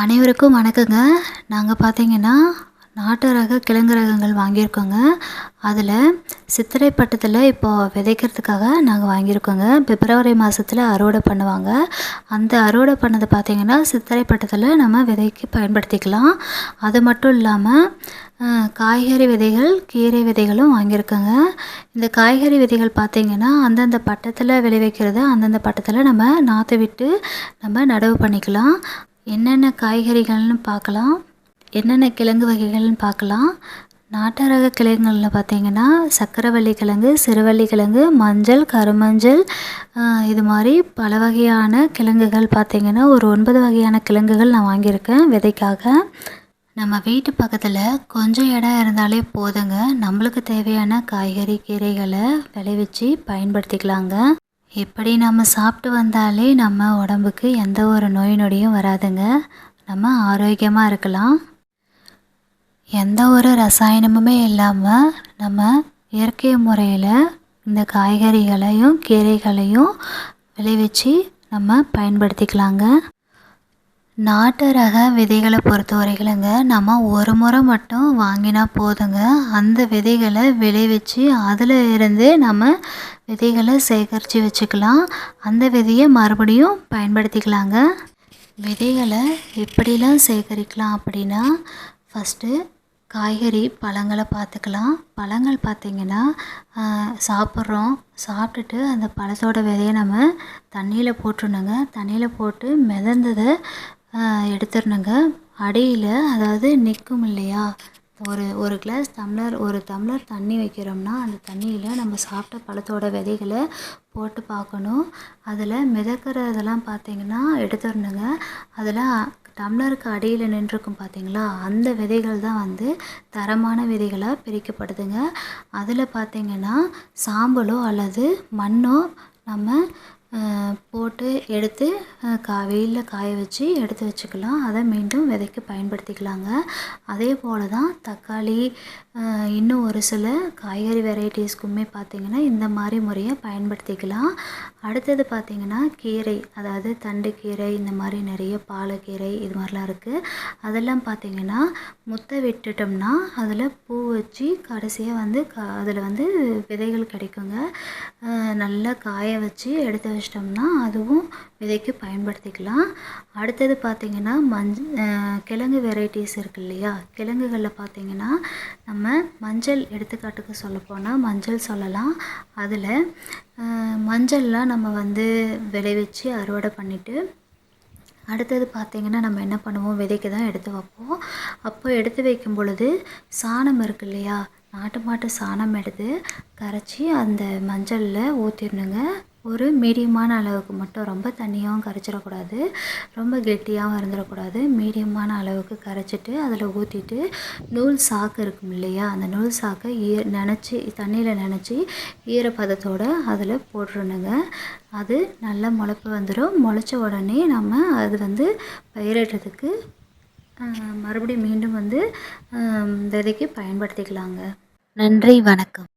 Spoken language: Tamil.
அனைவருக்கும் வணக்கங்க. நாங்கள் பார்த்தீங்கன்னா நாட்டு ரக கிழங்கு ரகங்கள் வாங்கியிருக்கோங்க. அதில் சித்திரை பட்டத்தில் இப்போது விதைக்கிறதுக்காக நாங்கள் வாங்கியிருக்கோங்க. பிப்ரவரி மாதத்தில் அறுவடை பண்ணுவாங்க. அந்த அறுவடை பண்ணதை பார்த்திங்கன்னா சித்திரை பட்டத்தில் நம்ம விதைக்கு பயன்படுத்திக்கலாம். அது மட்டும் இல்லாமல் காய்கறி விதைகள் கீரை விதைகளும் வாங்கியிருக்கோங்க. இந்த காய்கறி விதைகள் பார்த்திங்கன்னா அந்தந்த பட்டத்தில் விளைவிக்கிறத அந்தந்த பட்டத்தில் நம்ம நாற்று விட்டு நம்ம நடவு பண்ணிக்கலாம். என்னென்ன காய்கறிகள்னு பார்க்கலாம் என்னென்ன கிழங்கு வகைகள்னு பார்க்கலாம். நாட்டு ரக கிழங்குகளில் பார்த்தீங்கன்னா சக்கரவள்ளி கிழங்கு சிறுவள்ளி கிழங்கு மஞ்சள் கருமஞ்சள் இது மாதிரி பல வகையான கிழங்குகள் பார்த்திங்கன்னா ஒரு ஒன்பது வகையான கிழங்குகள் நான் வாங்கியிருக்கேன் விதைக்காக. நம்ம வீட்டு பக்கத்தில் கொஞ்சம் இடம் இருந்தாலே போதுங்க. நம்மளுக்கு தேவையான காய்கறி கீரைகளை விளைவிச்சு பயன்படுத்திக்கலாங்க. இப்படி நம்ம சாப்பிட்டு வந்தாலே நம்ம உடம்புக்கு எந்த ஒரு நோய் நொடியும் வராதுங்க. நம்ம ஆரோக்கியமாக இருக்கலாம். எந்த ஒரு ரசாயனமுமே இல்லாமல் நம்ம இயற்கை முறையில் இந்த காய்கறிகளையும் கீரைகளையும் விளைவிச்சு நம்ம பயன்படுத்திக்கலாங்க. நாட்டு ரக விதைகளை பொறுத்த வரைகளுங்க நம்ம ஒரு முறை மட்டும் வாங்கினா போதுங்க. அந்த விதைகளை விளைவிச்சு அதில் இருந்து நம்ம விதைகளை சேகரித்து வச்சுக்கலாம். அந்த விதையை மறுபடியும் பயன்படுத்திக்கலாங்க. விதைகளை எப்படிலாம் சேகரிக்கலாம் அப்படின்னா ஃபஸ்ட்டு காய்கறி பழங்களை பார்த்துக்கலாம். பழங்கள் பார்த்திங்கன்னா சாப்பிட்றோம். சாப்பிட்டுட்டு அந்த பழத்தோட விதையை நம்ம தண்ணியில் போட்டுருணுங்க தண்ணியில் போட்டு மிதந்ததை எடுத்துடணுங்க. அடியில் அதாவது நிற்கும் இல்லையா? ஒரு ஒரு கிளாஸ் டம்ளர் ஒரு டம்ளர் தண்ணி வைக்கிறோம்னா அந்த தண்ணியில் நம்ம சாப்பிட்ட பழத்தோட விதைகளை போட்டு பார்க்கணும். அதில் மிதக்கிறதெல்லாம் பார்த்திங்கன்னா எடுத்துடணுங்க. அதில் டம்ளருக்கு அடியில் நின்றுருக்கும் பார்த்தீங்களா? அந்த விதைகள் தான் வந்து தரமான விதைகளாக பிரிக்கப்படுதுங்க. அதில் பார்த்திங்கன்னா சாம்பலோ அல்லது மண்ணோ நம்ம போட்டு எடுத்து கா வெயிலில் காய வச்சு எடுத்து வச்சுக்கலாம். அதை மீண்டும் விதைக்கு பயன்படுத்திக்கலாங்க. அதே போல் தான் தக்காளி இன்னும் ஒரு சில காய்கறி வெரைட்டிஸ்க்குமே பார்த்திங்கன்னா இந்த மாதிரி முறையை பயன்படுத்திக்கலாம். அடுத்தது பார்த்திங்கன்னா கீரை அதாவது தண்டு கீரை இந்த மாதிரி நிறைய பாலக்கீரை இது மாதிரிலாம் இருக்குது அதெல்லாம் பார்த்திங்கன்னா முத்தை விட்டுட்டோம்னா அதில் பூ வச்சு கடைசியாக வந்து க அதில் வந்து விதைகள் கிடைக்குங்க. நல்லா காய வச்சு எடுத்து வச்சிட்டோம்னா அதுவும் விதைக்கு பயன்படுத்திக்கலாம். அடுத்தது பார்த்திங்கன்னா மஞ்ச கிழங்கு வெரைட்டிஸ் இருக்கு இல்லையா? கிழங்குகளில் பார்த்திங்கன்னா நம்ம மஞ்சள் எடுத்துக்காட்டுக்கு சொல்லப்போனால் மஞ்சள் சொல்லலாம். அதில் மஞ்சள்லாம் நம்ம வந்து விளைவிச்சு அறுவடை பண்ணிவிட்டு அடுத்தது பார்த்திங்கன்னா நம்ம என்ன பண்ணுவோம்? விதைக்கு தான் எடுத்து வைப்போம். அப்போ எடுத்து வைக்கும் பொழுது சாணம் இருக்கு இல்லையா? நாட்டு மாட்டு சாணம் எடுத்து கரைச்சி அந்த மஞ்சளில் ஊற்றிடணுங்க ஒரு மீடியமான அளவுக்கு மட்டும் ரொம்ப தண்ணியாகவும் கரைச்சிடக்கூடாது ரொம்ப கெட்டியாகவும் இருந்துடக்கூடாது. மீடியமான அளவுக்கு கரைச்சிட்டு அதில் ஊற்றிட்டு நூல் சாக்கு இருக்கும் இல்லையா அந்த நூல் சாக்கை ஈ நினச்சி தண்ணியில் நினச்சி ஈரப்பதத்தோடு அதில் போட்டுருணுங்க அது நல்லா முளைப்பு வந்துடும். முளைச்ச உடனே நம்ம அது வந்து பயிரிடுறதுக்கு மறுபடியும் மீண்டும் வந்து விதைக்கு பயன்படுத்திக்கலாங்க. நன்றி வணக்கம்.